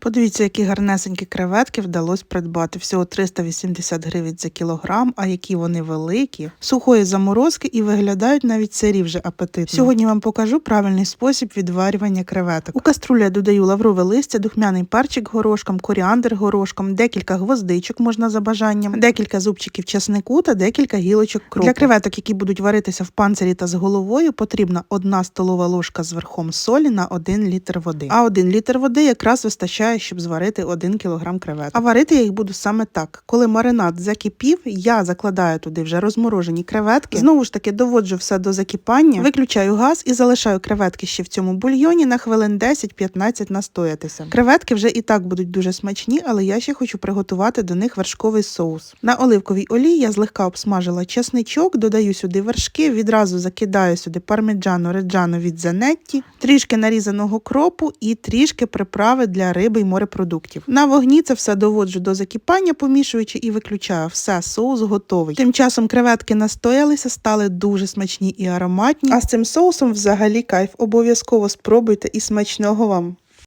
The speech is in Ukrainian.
Подивіться, які гарнесенькі креветки вдалося придбати. Всього 380 гривень за кілограм, а які вони великі, сухої заморозки і виглядають навіть сирі вже апетитно. Сьогодні вам покажу правильний спосіб відварювання креветок. У каструлю я додаю лаврове листя, духмяний перчик горошком, коріандр горошком, декілька гвоздичок можна за бажанням, декілька зубчиків чеснику та декілька гілочок кропу. Для креветок, які будуть варитися в панцирі та з головою, потрібна одна столова ложка з верхом солі на 1 літр води. А 1 літр води якраз вистачає, щоб зварити 1 кілограм креветок. А варити я їх буду саме так. Коли маринад закипів, я закладаю туди вже розморожені креветки. Знову ж таки доводжу все до закипання, виключаю газ і залишаю креветки ще в цьому бульйоні на хвилин 10-15 настоятися. Креветки вже і так будуть дуже смачні, але я ще хочу приготувати до них вершковий соус. На оливковій олії я злегка обсмажила чесничок, додаю сюди вершки, відразу закидаю сюди пармеджано реджано від Занетті, трішки нарізаного кропу і трішки приправи для риби й морепродуктів. На вогні це все доводжу до закипання, помішуючи і виключаю. Все, соус готовий. Тим часом креветки настоялися, стали дуже смачні і ароматні. А з цим соусом взагалі кайф. Обов'язково спробуйте і смачного вам.